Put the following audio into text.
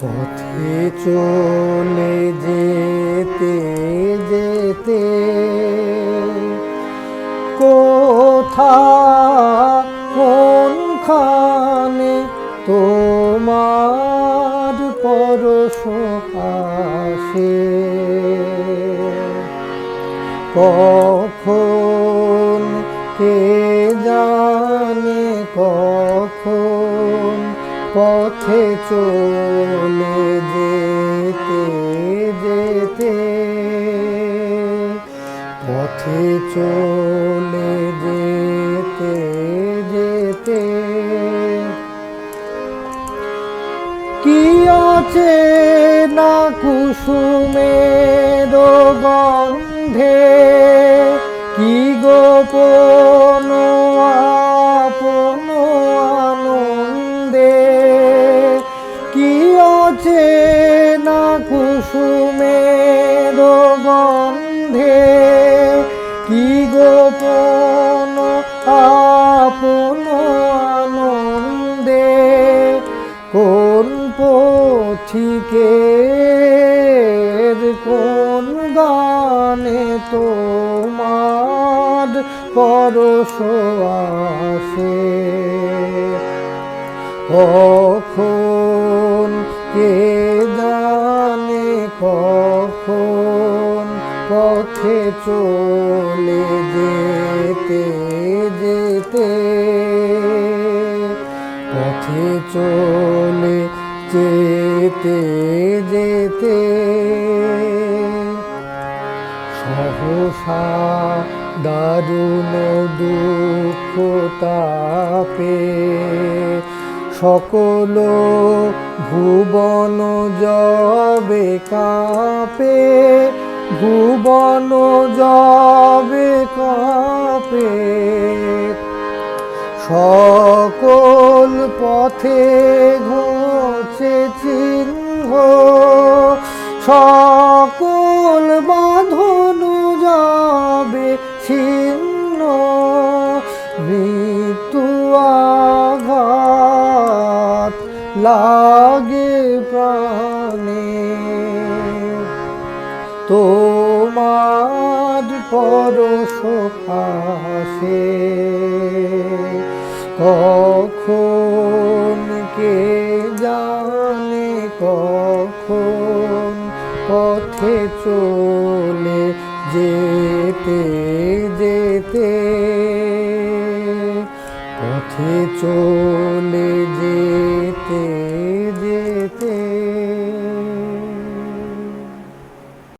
পথে চলে যেতে যেতে কোথা কোনখানে তোমার পরশ আসে কখন কে জানে কখন পথে চলে যেতে যেতে। পথে চলে যেতে যেতে। কি আছে না কুসুমের গন্ধে? কুসুমের গন্ধে কি গোপন আপন আনন্দে? কোন পথিকের কোন গানে তোমার পরশ আসে? কখন কে কখন পথে চলে যেতে যেতে পথে চলে যেতে যেতে সহসা দারুণ দুঃখ তাপে সকল ভুবন যবে কাপে, ভুবন যবে কাপে। সকল পথে ঘুরছে চিহ্ন, সকল বাঁধন যাবে ছিন্ন। মৃত্যু লাগে প্রাণে। তোমার পরশ আসে কখন কে জানে কখন পথে চলে যেতে যেতে। পথে চলে যেতে